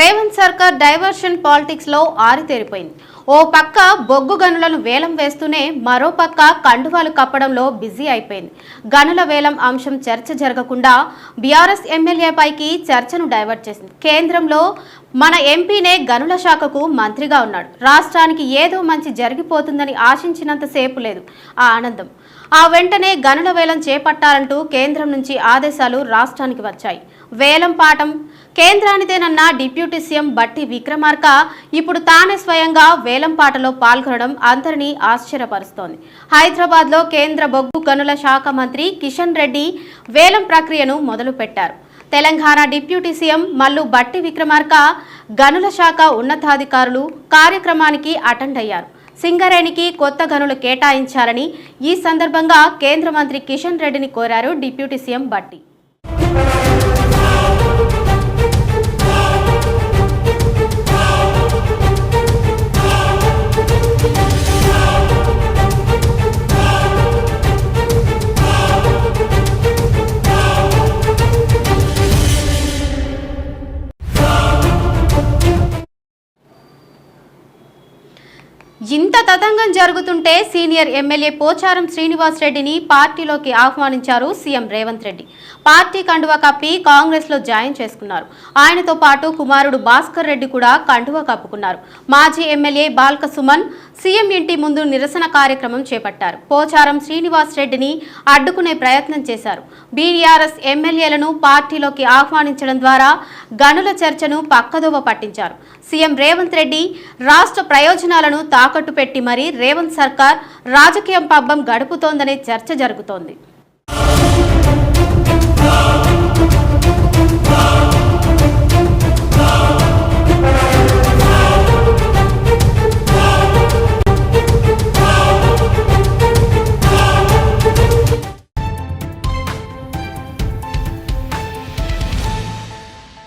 రేవంత్ సర్కార్ డైవర్షన్ పాలిటిక్స్లో ఆరితేరిపోయింది. ఓ పక్క బొగ్గు గనులను వేలం వేస్తూనే మరో పక్క కండువాలు కప్పడంలో బిజీ అయిపోయింది. గనుల వేలం అంశం చర్చ జరగకుండా బీఆర్ఎస్ ఎమ్మెల్యేపైకి చర్చను డైవర్ట్ చేసింది. కేంద్రంలో మన ఎంపీనే గనుల శాఖకు మంత్రిగా ఉన్నాడు. రాష్ట్రానికి ఏదో మంచి జరిగిపోతుందని ఆశించినంతసేపు లేదు. ఆ ఆనందం. ఆ వెంటనే గనుల వేలం చేపట్టాలంటూ కేంద్రం నుంచి ఆదేశాలు రాష్ట్రానికి వచ్చాయి. వేలం పాఠం. కేంద్రానిదేనన్న డిప్యూటీ సీఎం బట్టి విక్రమార్క ఇప్పుడు తానే స్వయంగా వేలం పాటలో పాల్గొనడం అందరినీ ఆశ్చర్యపరుస్తోంది. హైదరాబాద్లో కేంద్ర బొగ్గు గనుల శాఖ మంత్రి కిషన్ రెడ్డి వేలం ప్రక్రియను మొదలుపెట్టారు. తెలంగాణ డిప్యూటీ సీఎం మల్లు బట్టి విక్రమార్క గనుల శాఖ ఉన్నతాధికారులు కార్యక్రమానికి అటెండ్ అయ్యారు. సింగరేణికి కొత్త గనులు కేటాయించాలని ఈ సందర్భంగా కేంద్ర మంత్రి కిషన్ రెడ్డిని కోరారు డిప్యూటీ సీఎం బట్టి. ఇంత తతంగం జరుగుతుంటే సీనియర్ ఎమ్మెల్యే పోచారం శ్రీనివాస్ రెడ్డిని పార్టీలోకి ఆహ్వానించారు సీఎం రేవంత్ రెడ్డి. పార్టీ కండువా కప్పి కాంగ్రెస్లో జాయిన్ చేసుకున్నారు. ఆయనతో పాటు కుమారుడు భాస్కర్ రెడ్డి కూడా కండువా కప్పుకున్నారు. మాజీ ఎమ్మెల్యే బాల్క సుమన్ సీఎం ఇంటి ముందు నిరసన కార్యక్రమం చేపట్టారు. పోచారం శ్రీనివాస్ రెడ్డిని అడ్డుకునే ప్రయత్నం చేశారు. బీఆర్ఎస్ ఎమ్మెల్యేలను పార్టీలోకి ఆహ్వానించడం ద్వారా గనుల చర్చను పక్కదోవ పట్టించారు. సీఎం రేవంత్ రెడ్డి రాష్ట్ర ప్రయోజనాలను తాకట్టు పెట్టి మరీ రేవంత్ సర్కార్ రాజకీయం పబ్బం గడుపుతోందనే చర్చ జరుగుతోంది.